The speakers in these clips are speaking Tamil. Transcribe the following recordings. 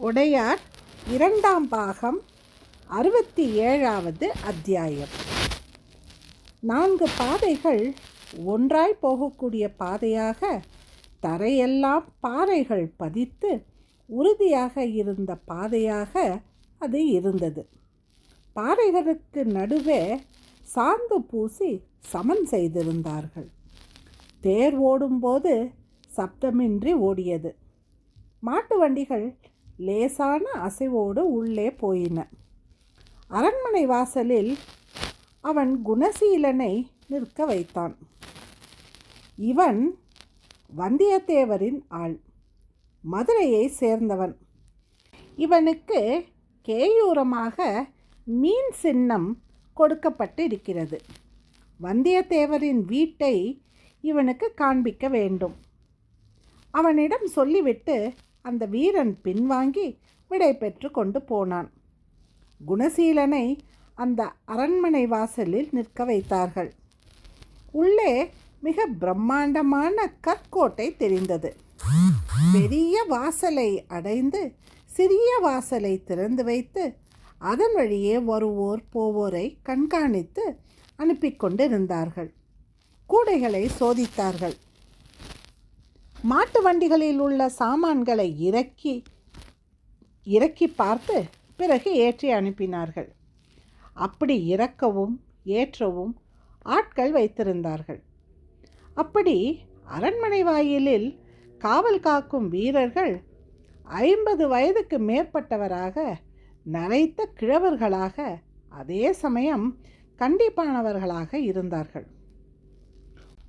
உடையார் இரண்டாம் பாகம் அறுபத்தி ஏழாவது அத்தியாயம். நான்கு பாதைகள் ஒன்றாய் போகக்கூடிய பாதையாக தரையெல்லாம் பாறைகள் பதித்து உறுதியாக இருந்த பாதையாக அது இருந்தது. பாறைகளுக்கு நடுவே சாந்து பூசி சமன் செய்திருந்தார்கள். தேர் ஓடும்போது சப்தமின்றி ஓடியது. மாட்டு வண்டிகள் லேசான அசைவோடு உள்ளே போயின. அரண்மனை வாசலில் அவன் குணசீலனை நிற்க வைத்தான். இவன் வந்தியத்தேவரின் ஆள் மதுரையை சேர்ந்தவன். இவனுக்கு கேயூரமாக மீன் சின்னம் கொடுக்கப்பட்டு இருக்கிறது வந்தியத்தேவரின் வீட்டை இவனுக்கு காண்பிக்க வேண்டும். அவனிடம் சொல்லிவிட்டு அந்த வீரன் பின்வாங்கி விடை பெற்று கொண்டு போனான். குணசீலனை அந்த அரண்மனை வாசலில் நிற்க வைத்தார்கள். உள்ளே மிக பிரம்மாண்டமான கற்கோட்டை தெரிந்தது. பெரிய வாசலை அடைந்து சிறிய வாசலை திறந்து வைத்து அதன் வழியே வருவோர் போவோரை கண்காணித்து அனுப்பி கொண்டிருந்தார்கள். கூடைகளை சோதித்தார்கள். மாட்டு வண்டிகளில் உள்ள சாமான்களை இறக்கி இறக்கி பார்த்து பிறகு ஏற்றி அனுப்பினார்கள். அப்படி இறக்கவும் ஏற்றவும் ஆட்கள் வைத்திருந்தார்கள். அப்படி அரண்மனை வாயிலில் காவல் காக்கும் வீரர்கள் ஐம்பது வயதுக்கு மேற்பட்டவராக நரைத்த கிழவர்களாக அதே சமயம் கண்டிப்பானவர்களாக இருந்தார்கள்.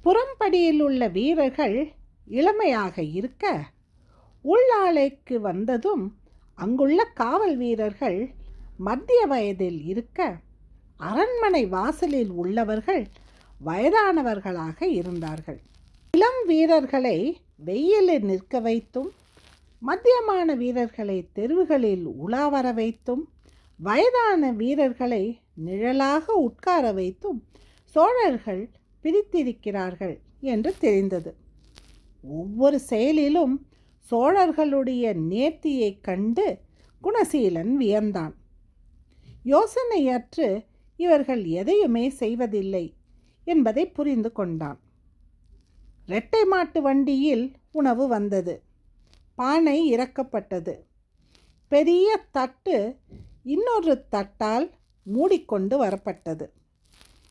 புறம்படியில் உள்ள வீரர்கள் இளமையாக இருக்க உள்ளாலைக்கு வந்ததும் அங்குள்ள காவல் வீரர்கள் மத்திய வயதில் இருக்க அரண்மனை வாசலில் உள்ளவர்கள் வயதானவர்களாக இருந்தார்கள். இளம் வீரர்களை வெயிலில் நிற்க வைத்தும் மத்தியமான வீரர்களை தெருவுகளில் உலா வர வைத்தும் வயதான வீரர்களை நிழலாக உட்கார வைத்தும் சோழர்கள் பிரித்திருக்கிறார்கள் என்று தெரிந்தது. ஒவ்வொரு செயலிலும் சோழர்களுடைய நேர்த்தியை கண்டு குணசீலன் வியந்தான். யோசனையற்று இவர்கள் எதையுமே செய்வதில்லை என்பதை புரிந்து கொண்டான். இரட்டை மாட்டு வண்டியில் உணவு வந்தது. பானை இறக்கப்பட்டது. பெரிய தட்டு இன்னொரு தட்டால் மூடிக்கொண்டு வரப்பட்டது.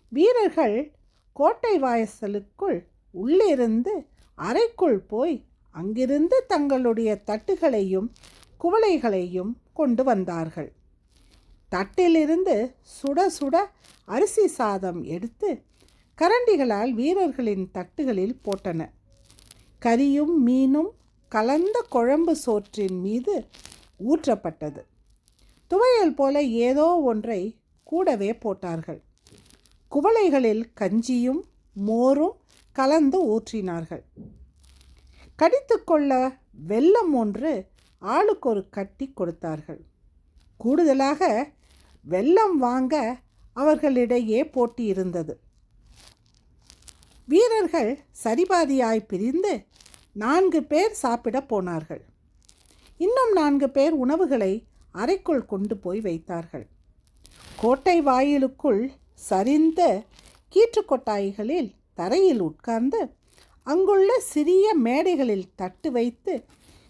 வீரர்கள் கோட்டை வாசலுக்குள் உள்ளிருந்து அறைக்குள் போய் அங்கிருந்து தங்களுடைய தட்டுகளையும் குவளைகளையும் கொண்டு வந்தார்கள். தட்டிலிருந்து சுட சுட அரிசி சாதம் எடுத்து கரண்டிகளால் வீரர்களின் தட்டுகளில் போட்டன. கரியும் மீனும் கலந்த குழம்பு சோற்றின் மீது ஊற்றப்பட்டது. துவையல் போல ஏதோ ஒன்றை கூடவே போட்டார்கள். குவளைகளில் கஞ்சியும் மோரும் கலந்து ஊற்றினார்கள். கடித்துக்கொள்ள வெல்லம் ஒன்று ஆளுக்கு ஒரு கட்டி கொடுத்தார்கள். கூடுதலாக வெல்லம் வாங்க அவர்களிடையே போட்டி இருந்தது வீரர்கள் சரிபாதியாய் பிரிந்து நான்கு பேர் சாப்பிட போனார்கள். இன்னும் நான்கு பேர் உணவுகளை அறைக்குள் கொண்டு போய் வைத்தார்கள். கோட்டை வாயிலுக்குள் சரிந்த கீற்றுக்கொட்டாய்களில் தரையில் உட்கார்ந்து அங்குள்ள சிறிய மேடைகளில் தட்டு வைத்து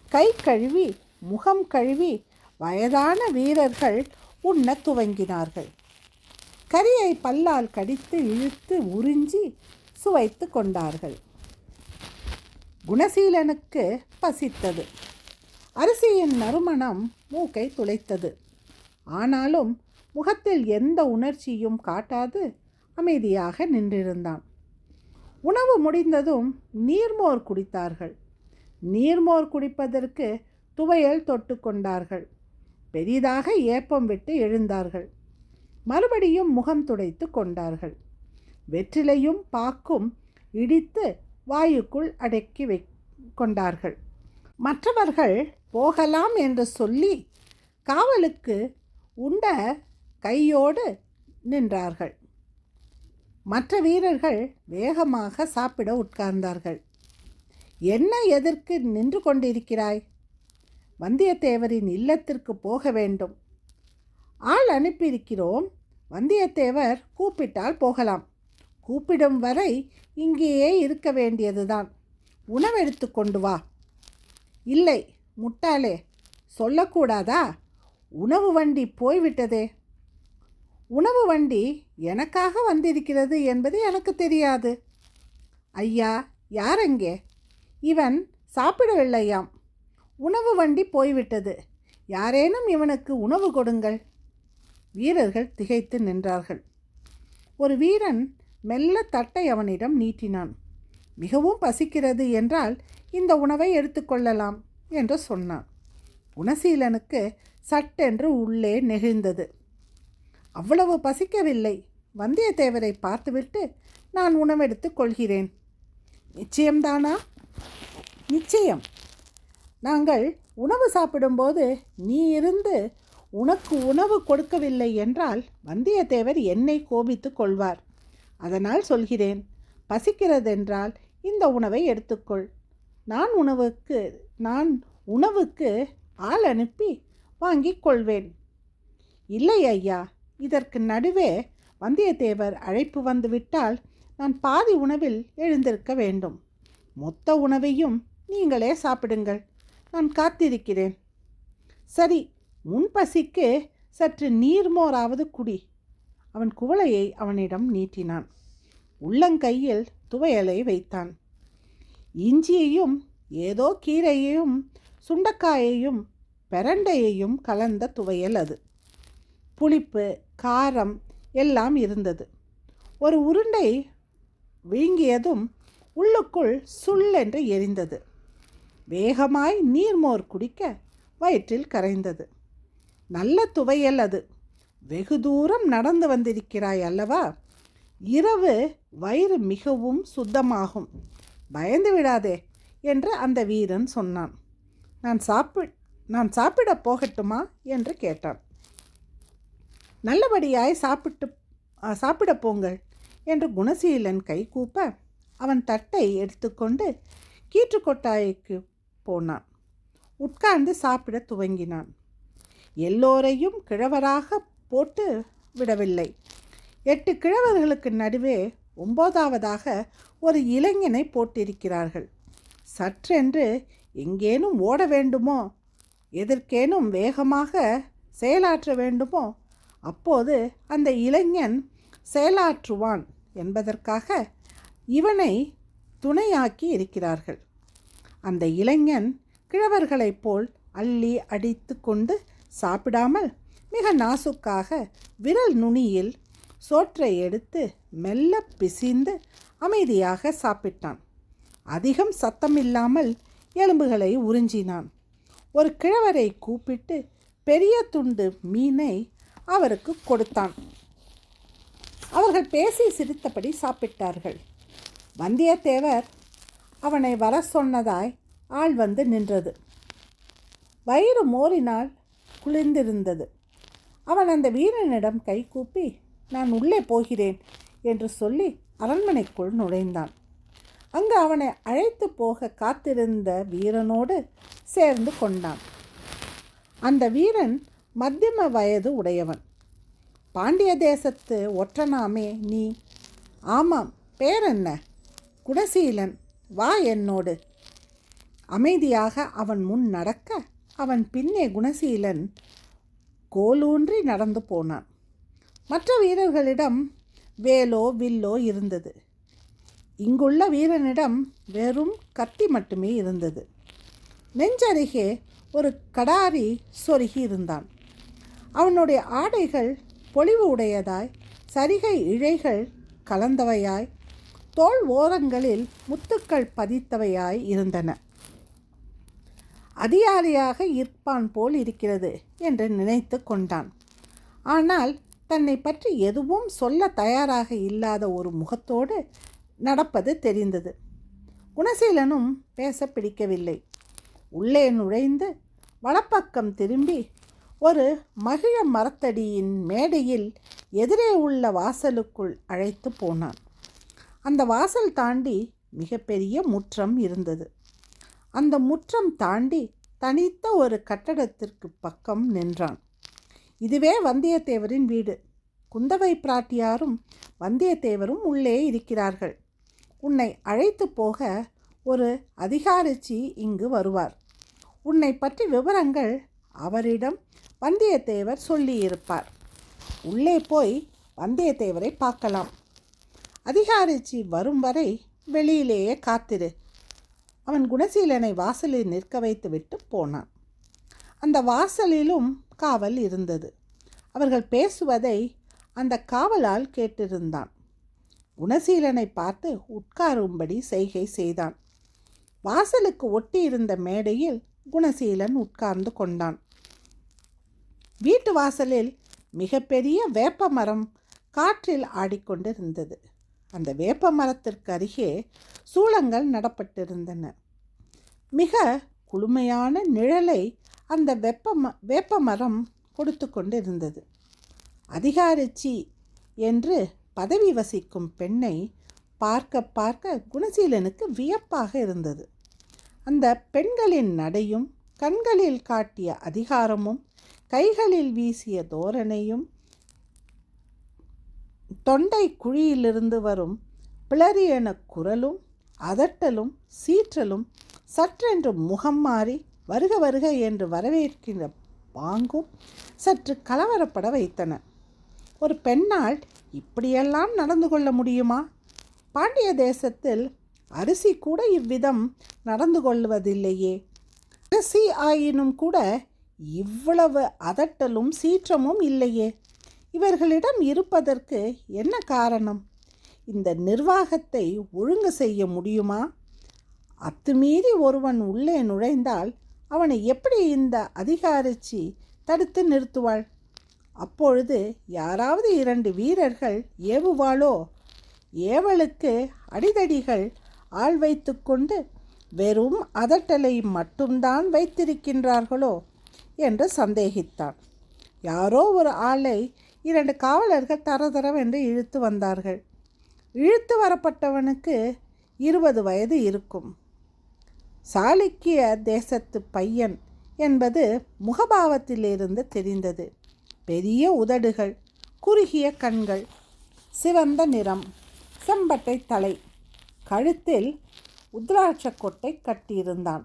கை கழுவி முகம் கழுவி வயதான வீரர்கள் உண்ண துவங்கினார்கள். கரியை பல்லால் கடித்து இழுத்து உறிஞ்சி சுவைத்து கொண்டார்கள். குணசீலனுக்கு பசித்தது. அரிசியின் நறுமணம் மூக்கை துளைத்தது. ஆனாலும் முகத்தில் எந்த உணர்ச்சியும் காட்டாது அமைதியாக நின்றிருந்தான். உணவு முடிந்ததும் நீர்மோர் குடித்தார்கள். நீர்மோர் குடிப்பதற்கு துவையல் தொட்டு கொண்டார்கள். பெரிதாக ஏப்பம் விட்டு எழுந்தார்கள். மறுபடியும் முகம் துடைத்து கொண்டார்கள். வெற்றிலையும் பாக்கும் இடித்து வாயுக்குள் அடக்கி வை கொண்டார்கள். மற்றவர்கள் போகலாம் என்று சொல்லி காவலுக்கு உண்ட கையோடு நின்றார்கள். மற்ற வீரர்கள் வேகமாக சாப்பிட உட்கார்ந்தார்கள். என்ன எதற்கு நின்று கொண்டிருக்கிறாய்? வந்தியத்தேவரின் இல்லத்திற்கு போக வேண்டும். ஆள் அனுப்பியிருக்கிறோம். வந்தியத்தேவர் கூப்பிட்டால் போகலாம். கூப்பிடும் வரை இங்கேயே இருக்க வேண்டியதுதான். உணவெடுத்து கொண்டு வா. இல்லை முட்டாளே சொல்லக்கூடாதா? உணவு வண்டி போய்விட்டதே. உணவு வண்டி எனக்காக வந்திருக்கிறது என்பது எனக்கு தெரியாது. ஐயா யார் அங்கே? இவன் சாப்பிடவில்லையாம். உணவு வண்டி போய்விட்டது. யாரேனும் இவனுக்கு உணவு கொடுங்கள். வீரர்கள் திகைத்து நின்றார்கள். ஒரு வீரன் மெல்ல தட்டை அவனிடம் நீட்டினான். மிகவும் பசிக்கிறது என்றால் இந்த உணவை எடுத்துக்கொள்ளலாம் என்று சொன்னான். குணசீலனுக்கு சட்டென்று உள்ளே நெகிழ்ந்தது. அவ்வளவு பசிக்கவில்லை. வந்தியத்தேவரை பார்த்துவிட்டு நான் உணவெடுத்துக் கொள்கிறேன். நிச்சயம்தானா? நிச்சயம். நாங்கள் உணவு சாப்பிடும்போது நீ இருந்து உனக்கு உணவு கொடுக்கவில்லை என்றால் வந்தியத்தேவர் என்னை கோபித்து கொள்வார். அதனால் சொல்கிறேன் பசிக்கிறதென்றால் இந்த உணவை எடுத்துக்கொள். நான் உணவுக்கு நான் உணவுக்கு ஆள் அனுப்பி வாங்கிக் கொள்வேன். இல்லை ஐயா இதற்கு நடுவே வந்தியத்தேவர் அழைப்பு வந்துவிட்டால் நான் பாதி உணவில் எழுந்திருக்க வேண்டும். மொத்த உணவையும் நீங்களே சாப்பிடுங்கள். நான் காத்திருக்கிறேன். சரி முன் பசிக்கு சற்று நீர்மோராவது குடி. அவன் குவளையை அவனிடம் நீட்டினான். உள்ளங்கையில் துவையலை வைத்தான். இஞ்சியையும் ஏதோ கீரையையும் சுண்டக்காயையும் பெரண்டையையும் கலந்த துவையல் அது. புளிப்பு காரம் எல்லாம் இருந்தது. ஒரு உருண்டை வீங்கியதும் உள்ளுக்குள் சுள்ளென்று எரிந்தது. வேகமாய் நீர்மோர் குடிக்க வயிற்றில் கரைந்தது. நல்ல துவையல் அது. வெகு தூரம் நடந்து வந்திருக்கிறாய் அல்லவா? இரவு வயிறு மிகவும் சுத்தமாகும். பயந்து விடாதே என்று அந்த வீரன் சொன்னான். நான் சாப்பிட் நான் சாப்பிட போகட்டுமா? என்று கேட்டான். நல்லபடியாய் சாப்பிட்டு சாப்பிட போங்கள் என்று குணசீலன் கை கூப்ப அவன் தட்டை எடுத்துக்கொண்டு கீற்றுக்கொட்டாய்க்கு போனான். உட்கார்ந்து சாப்பிட துவங்கினான். எல்லோரையும் கிழவராக போட்டு விடவில்லை. எட்டு கிழவர்களுக்கு நடுவே ஒம்போதாவதாக ஒரு இளைஞனை போட்டிருக்கிறார்கள். சற்றென்று எங்கேனும் ஓட வேண்டுமோ எதற்கேனும் வேகமாக செயலாற்ற வேண்டுமோ அப்போது அந்த இளைஞன் செயலாற்றுவான் என்பதற்காக இவனை துணையாக்கி இருக்கிறார்கள். அந்த இளைஞன் கிழவர்களைப் போல் அள்ளி அடித்து கொண்டு சாப்பிடாமல் மிக நாசுக்காக விரல் நுனியில் சோற்றை எடுத்து மெல்ல பிசிந்து அமைதியாக சாப்பிட்டான். அதிகம் சத்தமில்லாமல் எலும்புகளை உறிஞ்சினான். ஒரு கிழவரை கூப்பிட்டு பெரிய துண்டு மீனை அவருக்கு கொடுத்தான். அவர்கள் பேசி சிரித்தபடி சாப்பிட்டார்கள். வந்தியத்தேவர் அவனை வர சொன்னதாய் ஆள் வந்து நின்றது. வயிறு மோரினால் குளிர்ந்திருந்தது. அவன் அந்த வீரனிடம் கை கூப்பி நான் உள்ளே போகிறேன் என்று சொல்லி அரண்மனைக்குள் நுழைந்தான். அங்கு அவனை அழைத்து போக காத்திருந்த வீரனோடு சேர்ந்து கொண்டான். அந்த வீரன் மத்தியம வயது உடையவன். பாண்டிய தேசத்து ஒற்றனாமே நீ. ஆமாம் பேர் என்ன குணசீலன் வா என்னோடு. அமைதியாக அவன் முன் நடக்க அவன் பின்னே குணசீலன் கோலூன்றி நடந்து போனான். மற்ற வீரர்களிடம் வேலோ வில்லோ இருந்தது. இங்குள்ள வீரனிடம் வெறும் கத்தி மட்டுமே இருந்தது. நெஞ்சருகே ஒரு கடாரி சொருகி இருந்தான். அவனுடைய ஆடைகள் பொலிவு உடையதாய் சரிகை இழைகள் கலந்தவையாய் தோல் ஓரங்களில் முத்துக்கள் பதித்தவையாய் இருந்தன. அதிகாரியாக இருப்பான் போல் இருக்கிறது என்று நினைத்து கொண்டான். ஆனால் தன்னை பற்றி எதுவும் சொல்ல தயாராக இல்லாத ஒரு முகத்தோடு நடப்பது தெரிந்தது. குணசீலனும் பேச பிடிக்கவில்லை. உள்ளே நுழைந்து வலப்பக்கம் திரும்பி ஒரு மகிழ மரத்தடியின் மேடையில் எதிரே உள்ள வாசலுக்குள் அழைத்து போனான். அந்த வாசல் தாண்டி மிகப்பெரிய முற்றம் இருந்தது. அந்த முற்றம் தாண்டி தனித்த ஒரு கட்டடத்திற்கு பக்கம் நின்றான். இதுவே வந்தியத்தேவரின் வீடு. குந்தவை பிராட்டியாரும் வந்தியத்தேவரும் உள்ளே இருக்கிறார்கள். உன்னை அழைத்து போக ஒரு அதிகாரிச்சி இங்கு வருவார். உன்னை பற்றி விவரங்கள் அவரிடம் வந்தியத்தேவர் சொல்லியிருப்பார். உள்ளே போய் வந்தியத்தேவரை பார்க்கலாம். அதிகாரிச்சி வரும் வரை வெளியிலேயே காத்திரு. அவன் குணசீலனை வாசலில் நிற்க வைத்துவிட்டு போனான். அந்த வாசலிலும் காவல் இருந்தது. அவர்கள் பேசுவதை அந்த காவலால் கேட்டிருந்தான். குணசீலனை பார்த்து உட்காரும்படி செய்கை செய்தான். வாசலுக்கு ஒட்டி இருந்த மேடையில் குணசீலன் உட்கார்ந்து கொண்டான். வீட்டு வாசலில் மிகப்பெரிய வேப்ப மரம் காற்றில் ஆடிக்கொண்டிருந்தது. அந்த வேப்ப மரத்திற்கு அருகே சூளங்கள் நடப்பட்டிருந்தன. மிக குளுமையான நிழலை அந்த வெப்ப ம வேப்ப மரம் கொடுத்து கொண்டிருந்தது. அதிகாரிச்சி என்று பதவி வசிக்கும் பெண்ணை பார்க்க பார்க்க குணசீலனுக்கு வியப்பாக இருந்தது. அந்த பெண்களின் நடையும் கண்களில் காட்டிய அதிகாரமும் கைகளில் வீசிய தோரணையும் தொண்டை குழியிலிருந்து வரும் பிளரியன குரலும் அதட்டலும் சீற்றலும் சற்றென்று முகம் மாறி வருக வருக என்று வரவேற்கின்ற பாங்கும் சற்று கலவரப்பட வைத்தன. ஒரு பெண்ணால் இப்படியெல்லாம் நடந்து கொள்ள முடியுமா? பாண்டிய தேசத்தில் அரிசி கூட இவ்விதம் நடந்து கொள்வதில்லையே. அரிசி ஆயினும் கூட இவ்வளவு அதட்டலும் சீற்றமும் இல்லையே. இவர்களிடம் இருப்பதற்கு என்ன காரணம்? இந்த நிர்வாகத்தை ஒழுங்கு செய்ய முடியுமா? அத்துமீறி ஒருவன் உள்ளே நுழைந்தால் அவனை எப்படி இந்த அதிகாரிச்சி தடுத்து நிறுத்துவாள்? அப்பொழுது யாராவது இரண்டு வீரர்கள் ஏவுவாளோ? ஏவலுக்கு அடிதடிகள் ஆள் வைத்துக்கொண்டு வெறும் அதட்டலை மட்டும்தான் வைத்திருக்கின்றார்களோ? என்று சந்தேகித்தான் யாரோ ஒரு ஆளை இரண்டு காவலர்கள் தரதரவென்று இழுத்து வந்தார்கள். இழுத்து வரப்பட்டவனுக்கு இருபது வயது இருக்கும். சாளுக்கிய தேசத்து பையன் என்பது முகபாவத்திலிருந்து தெரிந்தது. பெரிய உதடுகள் குறுகிய கண்கள் சிவந்த நிறம் செம்பட்டை தலை கழுத்தில் உத்ராட்ச கொட்டை கட்டியிருந்தான்.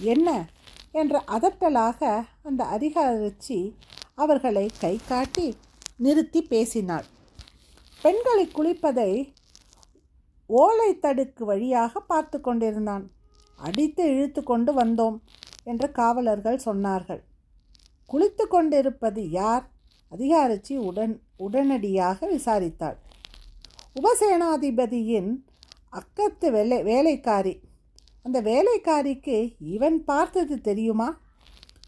என்ன? என்ற அதட்டலாக அந்த அதிகாரச்சி அவர்களை கை காட்டி நிறுத்தி பேசினாள். பெண்களை குளிப்பதை ஓலை தடுக்கு வழியாக பார்த்து கொண்டிருந்தான். அடித்து இழுத்து கொண்டு வந்தோம் என்று காவலர்கள் சொன்னார்கள். குளித்து கொண்டிருப்பது யார்? அதிகாரச்சி உடன் உடனடியாக விசாரித்தாள். உபசேனாதிபதியின் அக்கத்து வேலை வேலைக்காரி அந்த வேலைக்காரிக்கு இவன் பார்த்தது தெரியுமா?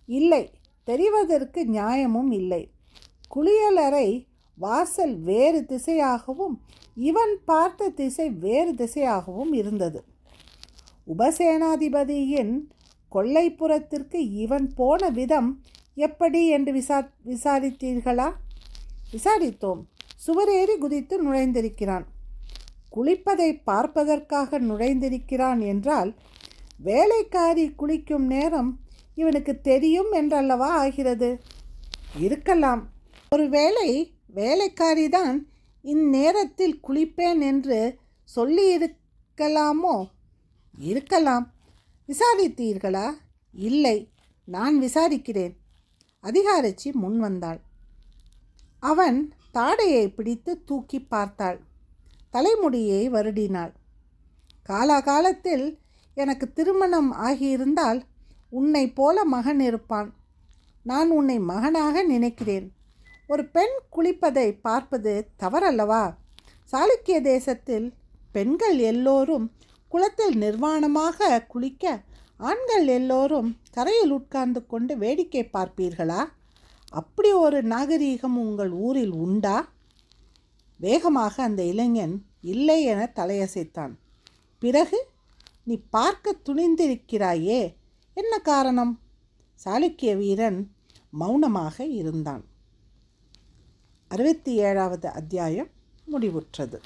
இல்லை தெரிவதற்கு நியாயமும் இல்லை. குளியலறை வாசல் வேறு திசையாகவும் இவன் பார்த்த திசை வேறு திசையாகவும் இருந்தது. உபசேனாதிபதியின் கொல்லைப்புறத்திற்கு இவன் போன விதம் எப்படி என்று விசா விசாரித்தீர்களா? விசாரித்தோம். சுவரேறி குதித்து நுழைந்திருக்கிறான். குளிப்பதை பார்ப்பதற்காக நுழைந்திருக்கிறான் என்றால் வேலைக்காரி குளிக்கும் நேரம் இவனுக்கு தெரியும் என்றல்லவா ஆகிறது? இருக்கலாம். ஒருவேளை வேலைக்காரி தான் இந்நேரத்தில் குளிப்பேன் என்று சொல்லியிருக்கலாமோ? இருக்கலாம். விசாரித்தீர்களா? இல்லை. நான் விசாரிக்கிறேன். அதிகாரச்சி முன் வந்தாள். அவன் தாடையை பிடித்து தூக்கி பார்த்தாள். தலைமுடியை வருடினாள். காலாகாலத்தில் எனக்கு திருமணம் ஆகியிருந்தால் உன்னை போல மகன் இருப்பான். நான் உன்னை மகனாக நினைக்கிறேன். ஒரு பெண் குளிப்பதை பார்ப்பது தவறல்லவா? சாளுக்கிய தேசத்தில் பெண்கள் எல்லோரும் குளத்தில் நிர்வாணமாக குளிக்க ஆண்கள் எல்லோரும் கரையில் உட்கார்ந்து கொண்டு வேடிக்கை பார்ப்பீர்களா? அப்படி ஒரு நாகரீகம் உங்கள் ஊரில் உண்டா? வேகமாக அந்த இளைஞன் இல்லை என தலையசைத்தான். பிறகு நீ பார்க்க துணிந்திருக்கிறாயே. என்ன காரணம்? சாளுக்கிய வீரன் மௌனமாக இருந்தான். அறுபத்தி ஏழாவது அத்தியாயம் முடிவுற்றது.